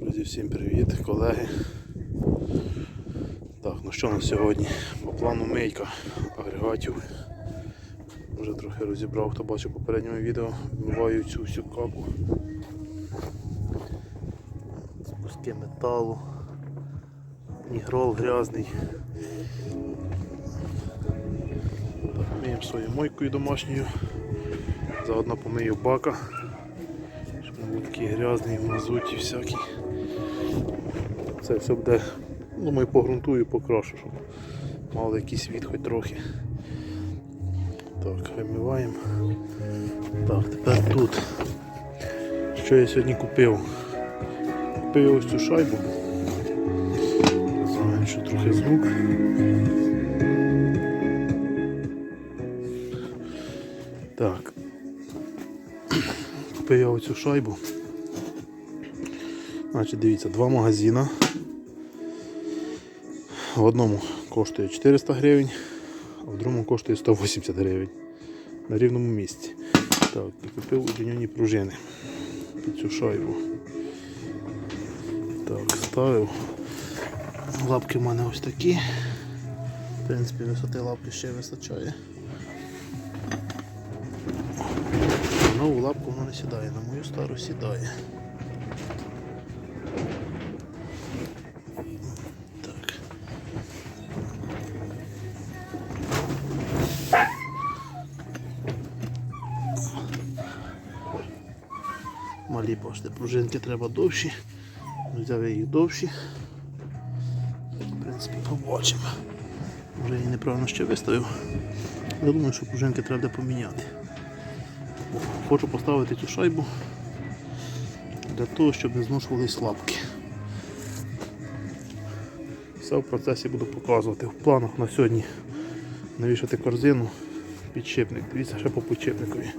Друзі, всім привіт, колеги. Так, ну що на сьогодні? По плану мийка агрегатів. Вже трохи розібрав, хто бачив попередньому відео, вмиваю цю всю каку. Куски металу, нігрол грязний. Так, миємо своєю мойкою домашньою. Заодно помию бака. Щоб не був такий грязний в мазуті всякий. Це все буде, думаю, погрунтую, покрашу, щоб мало якийсь від хоч трохи. Так, вимиваємо. Так, тепер тут. Що я сьогодні купив? Купив ось цю шайбу. Що трохи звук. Так. Купив я оцю шайбу. Значить, дивіться, два магазина. В одному коштує 400 гривень, а в другому коштує 180 гривень на рівному місці. Так, і купив удлінені пружини під цю шайбу. Так, ставив. Лапки в мене ось такі. В принципі, висоти лапки ще вистачає. Нову лапку воно не сідає, на мою стару сідає. Бачите, пружинки треба довші. Взяв я їх довші. В принципі, побачимо. Вже її неправильно ще виставив. Я думаю, що пружинки треба поміняти. Хочу поставити цю шайбу для того, щоб не зношувались лапки. Все в процесі буду показувати. В планах на сьогодні навішати корзину, підшипник. Дивіться, ще по підшипникові.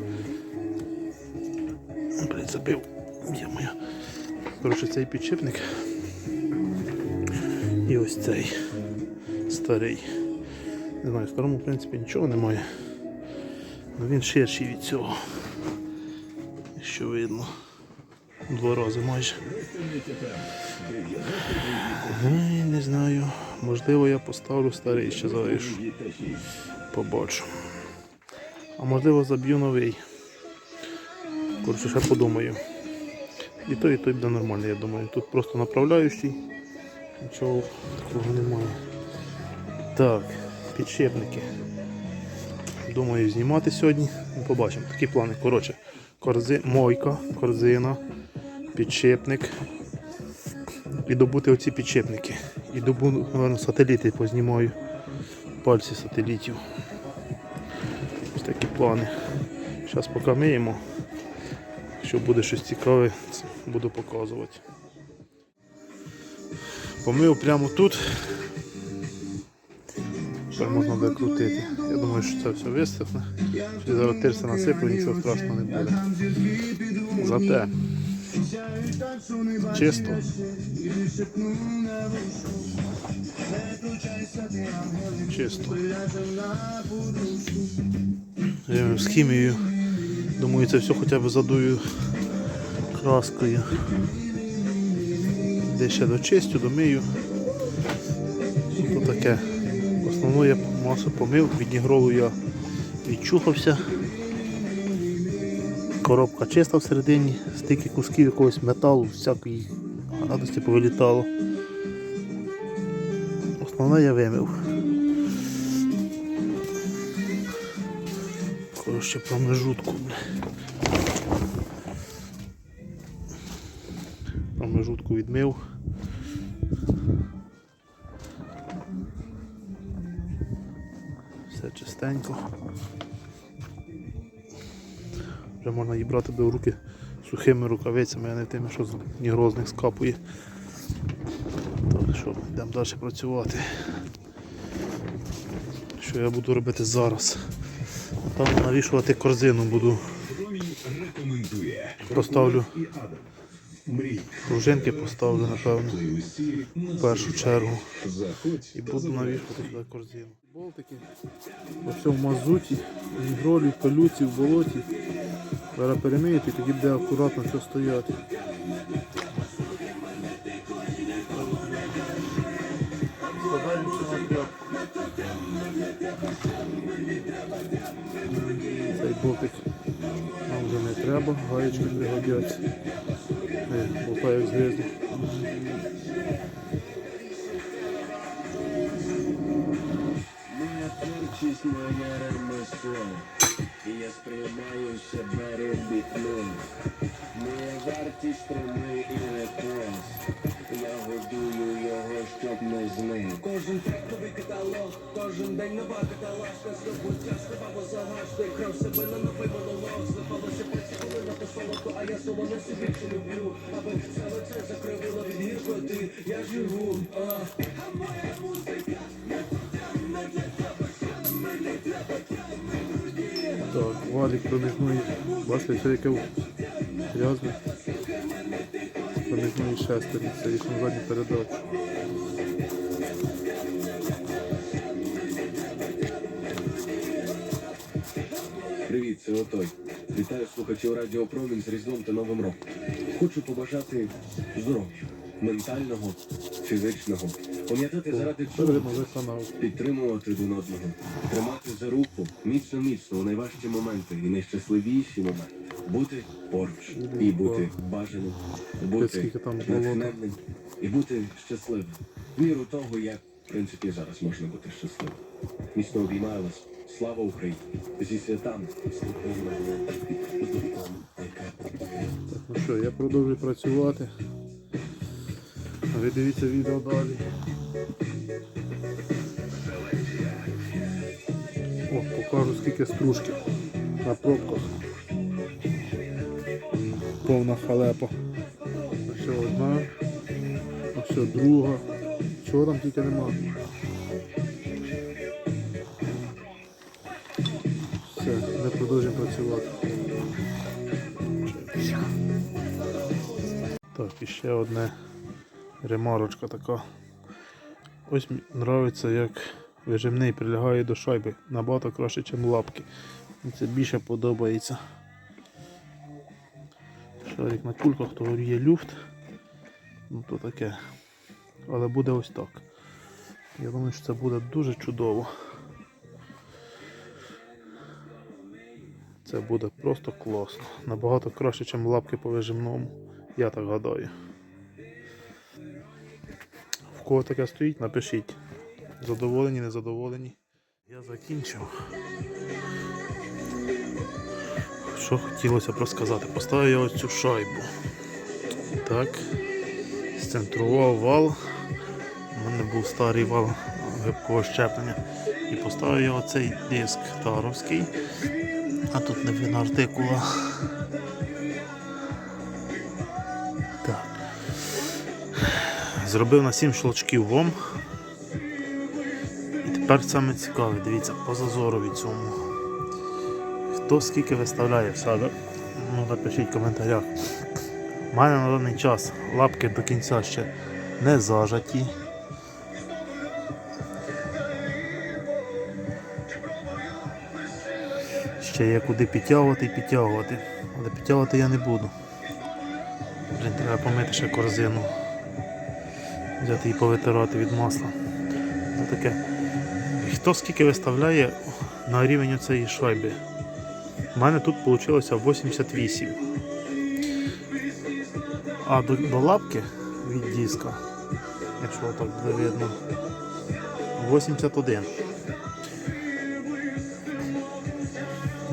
Прицепив. Є моя. Коротше, цей підшипник. І ось цей старий. Не знаю, в старому в принципі нічого немає. Але він ширший від цього. Що видно. Два рази майже. Ай, Не знаю. Можливо я поставлю старий ще залишу. Побачу. А можливо заб'ю новий. Коротше, ще подумаю. І той, і той буде нормально, я думаю. Тут просто направляючий. Нічого такого немає. Так, підшипники. Думаю знімати сьогодні. Ну, Побачимо. Такі плани. Коротше, корзи... мойка, корзина, підшипник. І добути оці підшипники. І добу, напевно, сателіти познімаю. Пальці сателітів. Ось такі плани. Зараз поки миємо. Якщо буде щось цікаве, буду показувати. Помив прямо тут. Тепер можна буде крутити. Я думаю, що це все висохне. Зараз тирса насиплю, нічого страшного не буде. Зате чисто. Чисто. З хімією. Думаю, це все хоча б задую краскою. Де ще дочистю, домию. То таке. Основну я масу помив, від нігролу я відчухався. Коробка чиста всередині, стільки кусків якогось металу, всякої радості повилітало. Основне я вимив. Коротше, промежутку. Промежутку відмив. Все чистенько. Вже можна її брати до руки сухими рукавицями, а не тими, що з нігрозних скапує. Так що, йдемо далі працювати. Що я буду робити зараз? Там навішувати корзину буду. Поставлю мрій. Пружинки поставлю, напевно, в першу чергу. І буду навішувати сюди корзину. Болтики Ось в мазуті, в гролі, в калюці, в болоті. Зараз перемиєте і тоді буде акуратно все стояти. Цей болтик нам вже не треба, гаєчки пригодяться. Е, звезды. згризли. Моя моє ремесло, і я сприймаю себе робітним. Моя стрими і рекорд. Я годую його, щоб не зник. Кожен трек новий каталог, кожен день нова каталажка, здобуття слава загашти, крав себе на новий монолог, зливалося пальці, коли написало то, а я соло не собі більше люблю, аби все лице закривило від гіркоти, я живу, а. Так, валік проміжної. Бачите, все яке грязне. Проміжної шестерні, це їх на задню. Привіт, це Отой. Вітаю слухачів Радіо Промінь з Різдвом та Новим роком. Хочу побажати здоров'я, ментального, фізичного. Пам'ятати заради чого, канал. підтримувати один одного, тримати за руку міцно міцно у найважчі моменти і найщасливіші моменти. Бути поруч і бути бажаним, бути натхненним і бути щасливим. В Міру того, як в принципі зараз можна бути щасливим. Міцно обіймаю вас. Слава Україні! Зі святами! Ну що, я продовжую працювати. А ви дивіться відео далі. О, покажу скільки стружки на пробках. Повна халепа. Ще одна, ось друга. Чого там тільки нема. Все, ми продовжуємо працювати. Так, і ще одне ремарочка така. Ось мені подобається, як вижимний прилягає до шайби набагато краще, ніж лапки. Це більше подобається. Шарик на кульках, то є люфт. Ну то таке. Але буде ось так. Я думаю, що це буде дуже чудово. Це буде просто класно. Набагато краще, ніж лапки по вижимному. Я так гадаю. В кого таке стоїть, напишіть. Задоволені, незадоволені. Я закінчив. Що хотілося б розказати? Поставив я ось цю шайбу. Так. Сцентрував вал. У мене був старий вал гибкого щеплення. І поставив я оцей диск таровський. А тут не видно артикула. Так. Зробив на 7 щелчків вом. І тепер саме цікаве, дивіться, по зазорові цьому. Хто скільки виставляє в себе? Ну, напишіть в коментарях. У мене на даний час лапки до кінця ще не зажаті. Ще є куди підтягувати і підтягувати. Але підтягувати я не буду. Блін, треба помити ще корзину. Взяти і повитирати від масла. Це таке. Хто скільки виставляє на рівень цієї шайби? У мене тут вийшло 88. А до, до лапки від диска, якщо так буде видно, 81.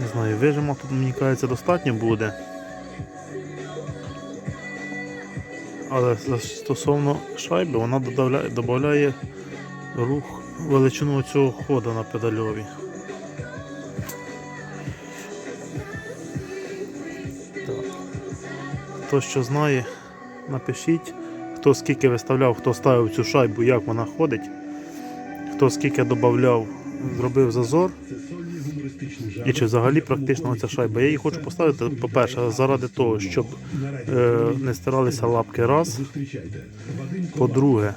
Не знаю, вижима тут, мені кажеться, достатньо буде. Але стосовно шайби, вона додає рух величину цього ходу на педальові. Хто що знає, напишіть, хто скільки виставляв, хто ставив цю шайбу, як вона ходить, хто скільки додавав, зробив зазор. І чи взагалі практично ця шайба. Я її хочу поставити, по-перше, заради того, щоб е, не стиралися лапки раз. По-друге,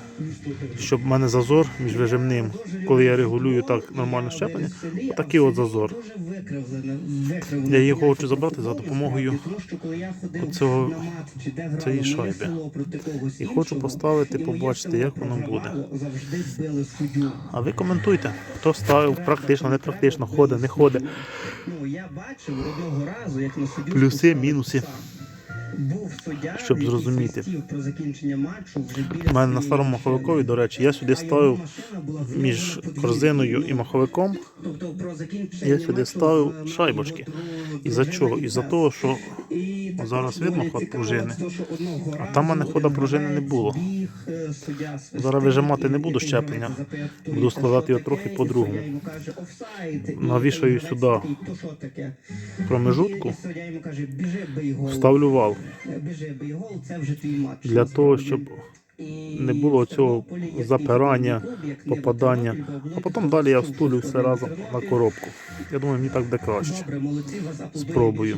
щоб в мене зазор між вижимним, коли я регулюю так нормально щеплення, такий от зазор. Я її хочу забрати за допомогою оцього- цієї шайби. І хочу поставити, побачити, як воно буде. А ви коментуйте, хто ставив практично, не практично, ходить, не ходить. Виходить. Ну, я бачив одного разу, як на собі Плюси, мінуси. Щоб зрозуміти. У мене на старому маховикові, до речі, я сюди ставив між корзиною і маховиком. Тобто Я сюди ставив шайбочки. Малого Із-за чого? і Із-за того, що зараз видно ход пружини. А там в мене хода пружини не було. е, Зараз вижимати не буду щеплення. Буду складати його трохи по-другому. І Навішаю сюди гравець такий, «То промежутку, І вставлю вал Біжи, бий гол, це вже твій матч. для того, щоб не було цього запирання, попадання. А потім далі я встулю все разом на коробку. Я думаю, мені так буде краще. Спробую.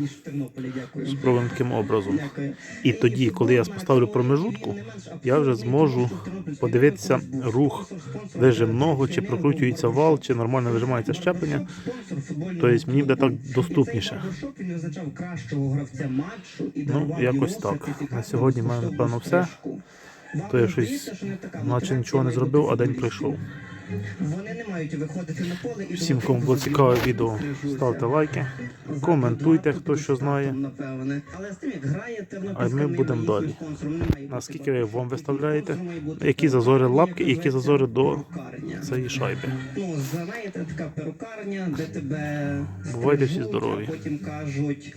Спробуємо таким образом. І тоді, коли я поставлю промежутку, я вже зможу подивитися рух вижимного, чи прокручується вал, чи нормально вижимається щеплення. Тобто мені буде так доступніше. Ну, якось так. На сьогодні в мене, напевно, все. То я щось, наче нічого не зробив, а день пройшов. Вони не мають виходити на поле і Всім, кому було цікаве відео, ставте лайки, коментуйте, хто що знає. А ми будемо далі. Наскільки ви вам виставляєте, які зазори лапки і які зазори до цієї шайби. Ну, знаєте, така перукарня, де тебе Бувайте всі здорові. потім кажуть,